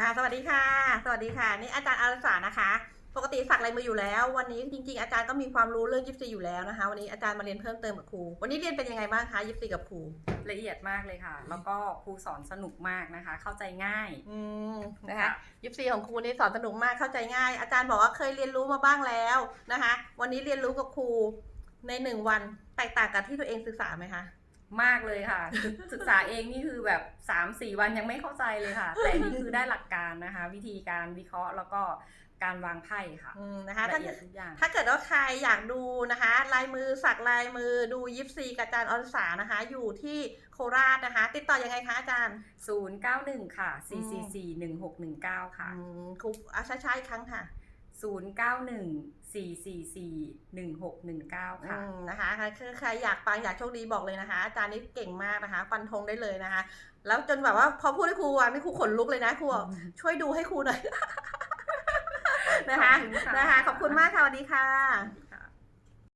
อ่าสวัสดีค่ะ สวัสดีค่ะนี่อาจารย์อาริสานะคะ ปกติสักลายมืออยู่แล้ว วันนี้จริงๆ อาจารย์ก็มีความรู้เรื่องยิปซีอยู่แล้วนะคะ วันนี้อาจารย์มาเรียนเพิ่มเติมกับครู วันนี้เรียนเป็นยังไงบ้างคะยิปซีกับครูละเอียดมากเลยค่ะ แล้วก็ครูสอนสนุกมากนะคะ เข้าใจง่ายอืมนะคะยิปซีของครูนี่สอนสนุกมากเข้าใจง่าย อาจารย์บอกว่าเคยเรียนรู้มาบ้างแล้วนะคะ วันนี้เรียนรู้กับครูในหนึ่งวันแตกต่างกับที่ตัวเองศึกษาไหมคะ มากเลยค่ะศึกศึกษาเองนี่คือแบบ3 4วันยังไม่เข้าใจเลยค่ะ แต่นี่คือได้หลักการนะคะ วิธีการวิเคราะห์แล้วก็การวางไพ่ค่ะอืมนะคะถ้าละเอียดทุกอย่างถ้าเกิดว่าใครอยากดูนะคะ ลายมือสักลายมือดูยิปซีกับอาจารย์อรสานะคะ อยู่ที่โคราชนะคะ ติดต่อยังไงคะอาจารย์ 091 ค่ะ 444 1619 ค่ะอืมครูอาช้าๆอีกครั้งค่ะ 091 444 1619 ค่ะอืมนะคะคือใครอยากปังอยากโชคดีบอกเลยนะคะ อาจารย์นี่เก่งมากนะคะฟันธงได้เลยนะคะ แล้วจนแบบว่าพอพูดให้ครูอะไม่ครูขนลุกเลยนะครูบอกช่วยดูให้ครูหน่อยนะคะขอบคุณค่ะนะคะ ขอบคุณมากค่ะสวัสดีค่ะ